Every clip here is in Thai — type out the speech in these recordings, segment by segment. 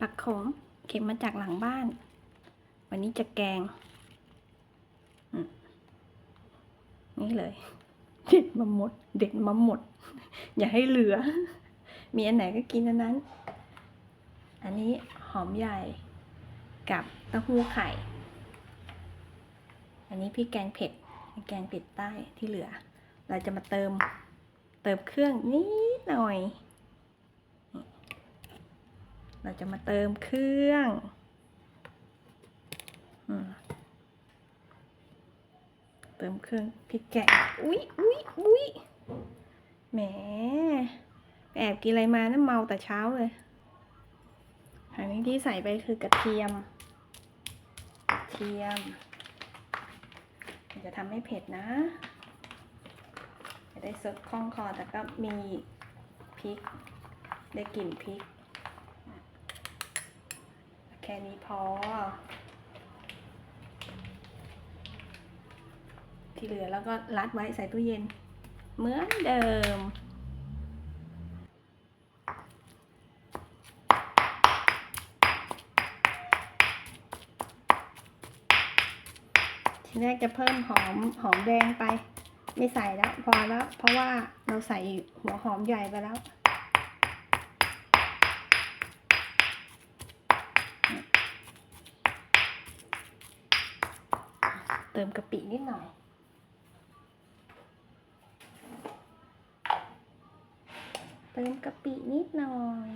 ปักขมเก็บมาจากหลังบ้าน วันนี้จะแกง นี่เลย เด็ดมาหมด เด็ดมาหมด อย่าให้เหลือ มีอันไหนก็กินอันนั้น อันนี้หอมใหญ่กับเต้าหู้ไข่ อันนี้พริกแกงเผ็ด แกงเผ็ดใต้ที่เหลือ เราจะมาเติม เติมเครื่องนิดหน่อย เราจะมาเติมเครื่องอเติมเครื่องพริกแกงอุ๊ยอุ๊ยอุ๊ยแหมแอบกินอะไรมานะเมาแต่เช้าเลยอันนี้ที่ใส่ไปคือกระเทียมกระเทียม จะทำให้เผ็ดนะ จะได้สดคล่องคอแต่ก็มีพริก ได้กลิ่นพริก แค่นี้พอ ที่เหลือแล้วก็รัดไว้ใส่ตู้เย็น เหมือนเดิม ทีแรกจะเพิ่มหอมหอมแดงไป ไม่ใส่แล้ว พอแล้ว เพราะว่าเราใส่หัวหอมใหญ่ไปแล้ว เติมกะปินิดหน่อยเติมกะปินิดหน่อย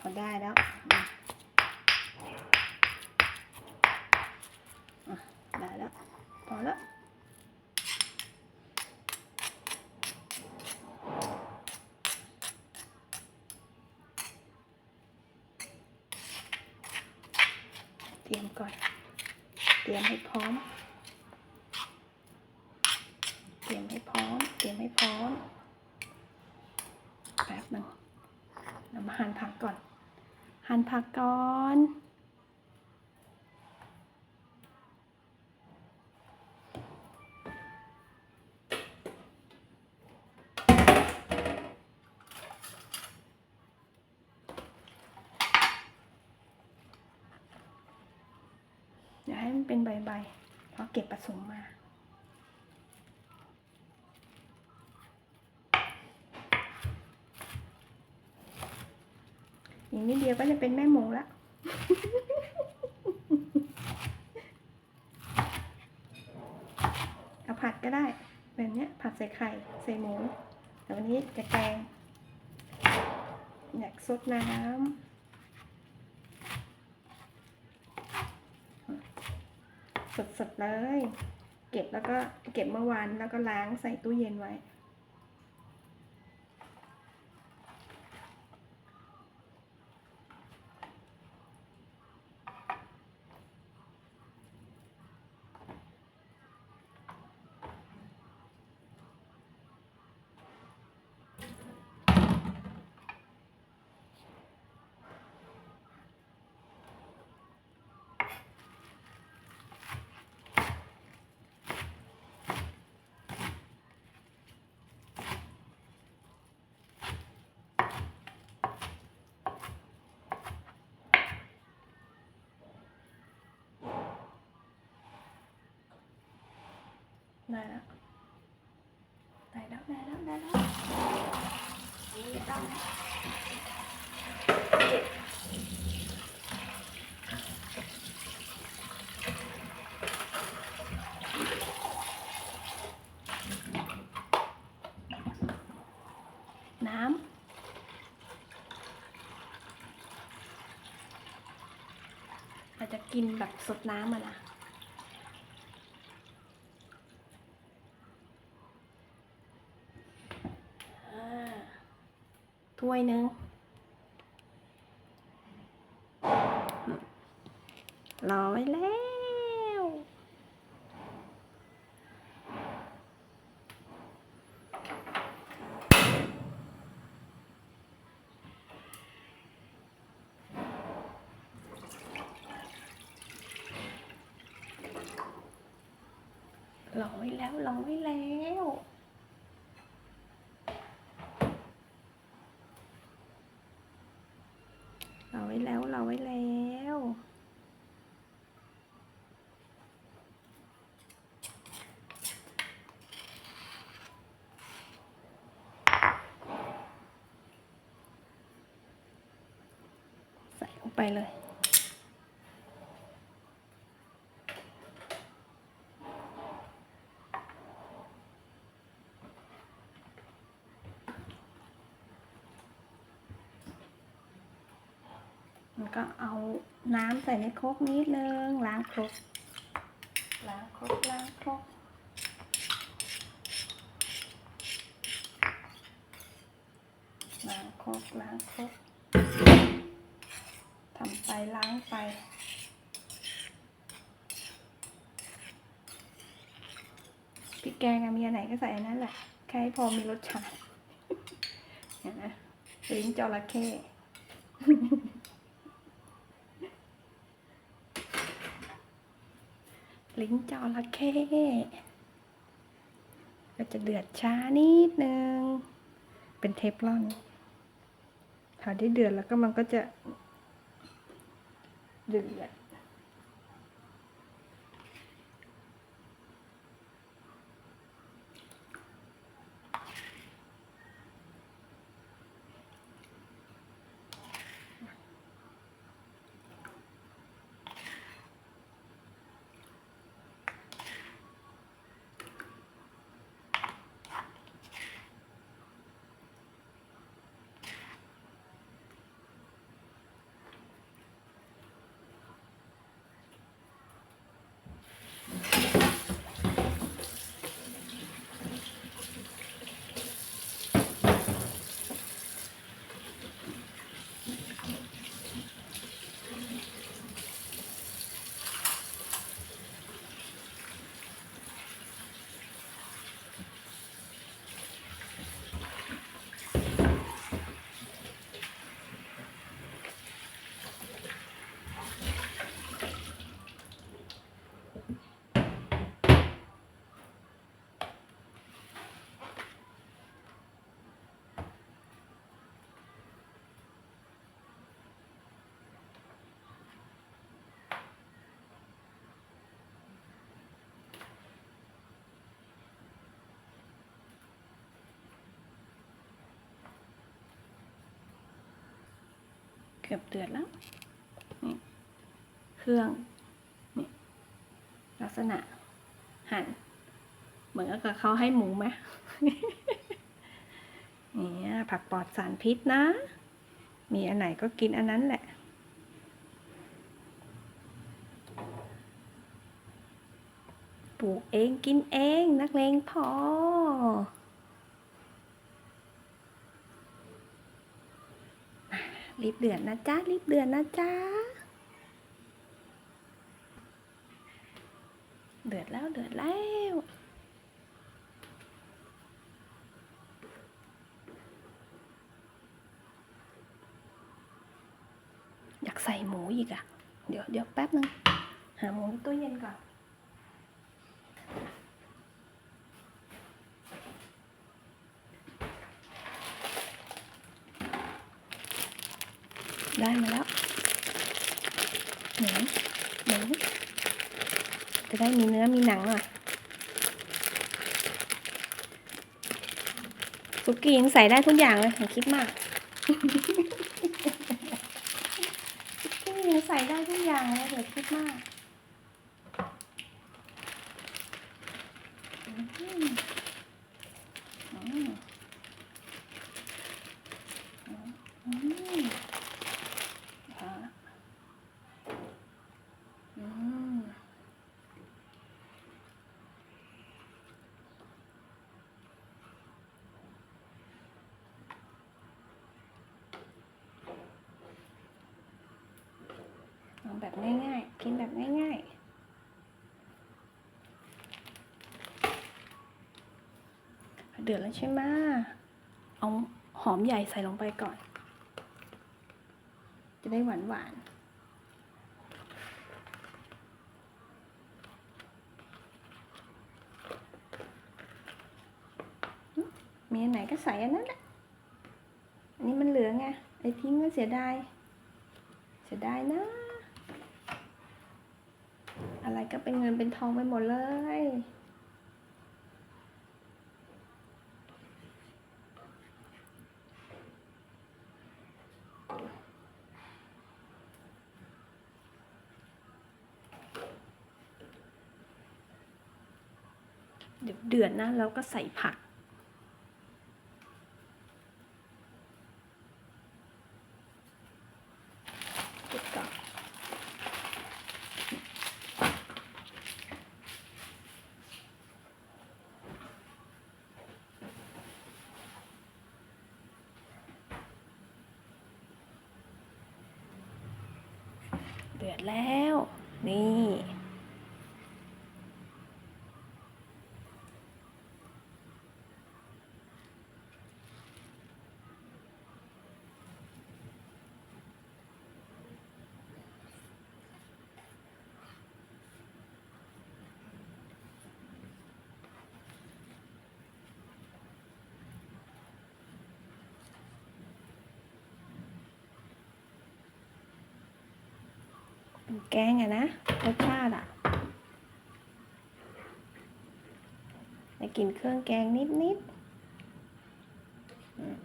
พอได้แล้วอะอะได้แล้ว พอแล้ว เตรียมก่อน เตรียมให้พร้อม เตรียมให้พร้อม เตรียมให้พร้อม แป๊บหนึ่งเรามาหั่นผักก่อน หั่นผักก่อน ให้มันเป็นใบๆเพราะเก็บผสมมาอีกนิดเดียวก็จะเป็นแม่หมูละเอาผัดก็ได้ แบบนี้ผัดใส่ไข่ ใส่หมูแต่วันนี้จะแกงอยากซดน้ำ สดๆเลย เก็บแล้วก็เก็บเมื่อวานแล้วก็ล้างใส่ตู้เย็นไว้ ได้แล้วได้แล้วได้แล้วได้แล้วนี่ต้องเก็บน้ำอาจจะกินแบบสดน้ำอะนะ ถ้วยนึง รอไแล้ว รอยแล้ว รอยแล้ว ไปเลย มันก็เอาน้ำใส่ในครกนิดนึงล้างครกล้างครกล้างครกล้างครกล้างครก ล้างไป พริกแกงมีอันไหนก็ใส่อันนั้นแหละแค่ให้พอมีรสชาติเห็นไหมลิ้นจระเข้ลิ้นจระเข้ก็จะเดือดช้านิดนึง เป็นเทฟลอนพอได้เดือดแล้วก็มันก็จะ เดือด เกือบเดือดแล้วนี่เครื่องนี่ลักษณะหั่นเหมือนกับเขาให้หมูไหมนี่ผักปลอดสารพิษนะ มีอันไหนก็กินอันนั้นแหละปลูกเองกินเองนักเลงพอ รีบเดือดนะจ๊ะรีบเดือดนะจ๊ะเดือดแล้วเดือดแล้วอยากใส่หมูอีกอะเดี๋ยวเดี๋ยวแป๊บนึง หาหมูตู้เย็นก่อน ได้มาแล้วหนูหนูจะได้มีเนื้อมีหนังหน่อยสุกี้ยังใส่ได้ทุกอย่างเลยอย่าคิดมากสุกี้ยังใส่ได้ทุกอย่างเลยอย่าคิดมาก กินแบบง่ายๆ เดือดแล้วใช่ไหมเอาหอมใหญ่ใส่ลงไปก่อน จะได้หวานหวานมีอัไหนก็ใส่อันนั้นแหละ อันนี้มันเหลือไง ไอ้ทิ้งก็เสียดาย เสียดายนะ อะไรก็เป็นเงินเป็นทองไปหมดเลย เดี๋ยวเดือดนะแล้วก็ใส่ผัก เก็บก่อนเดือดแล้ว นี่ แกงอะนะรสชาติอะได้กลินเครื่องแกงนิดนิดๆอืม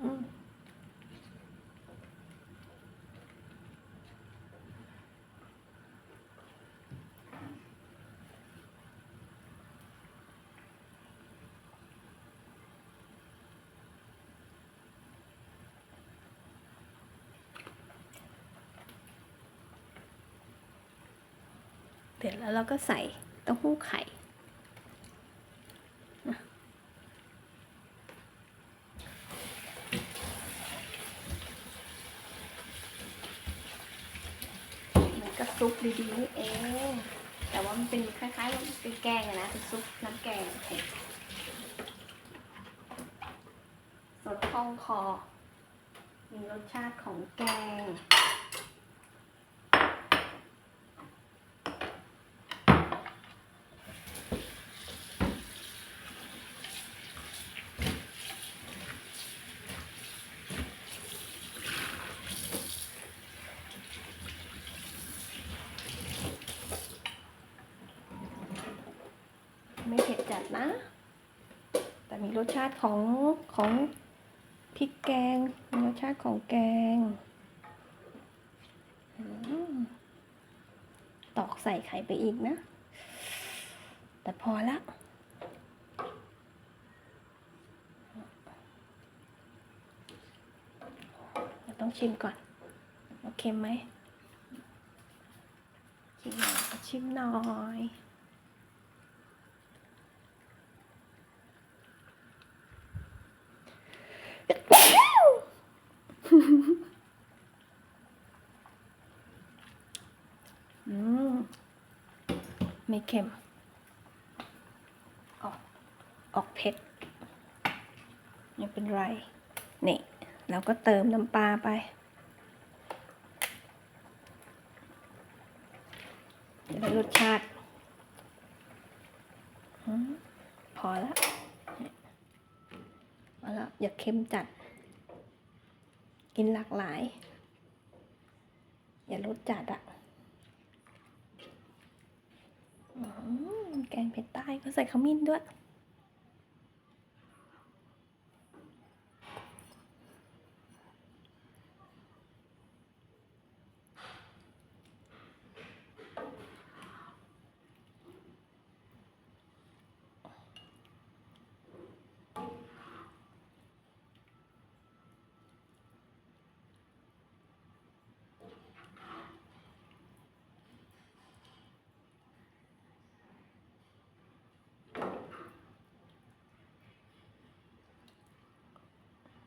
อืม เสร็จแล้วเราก็ใส่เต้าหู้ไข่ มันก็ซุปดีๆนี่เอง แต่ว่ามันเป็นคล้ายๆเป็นแกงอะนะเป็นซุปน้ำแกงเผ็ดสดคล่องคอ มีรสชาติของแกง ไม่เผ็ดจัด นะ แต่มีรสชาติของของพริกแกง มีรสชาติของแกงอตอกใส่ไข่ไปอีกนะ แต่พอละเดี๋ยวต้องชิมก่อนว่าเคไหมชิมหน่อยชิมหน่อย อืม ไม่เค็ม ออก ออกเผ็ดไม่เป็นไร นี่ เราก็เติมน้ำปลาไป จะได้รสชาติ พอแล้วพอแล้วอย่าเค็มจัด กินหลากหลาย อย่าลดจัดอะแกงเผ็ดใต้ก็ใส่ขมิ้นด้วย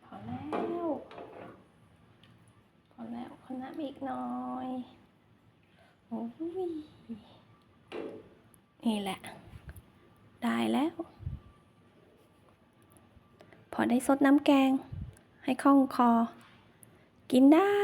พอแล้ว พอแล้วขอน้ำอีกห น้อยโอ้ยนี่แหละ ได้แล้ว พอได้ซดน้ำแกง ให้คล่องคอ กินได้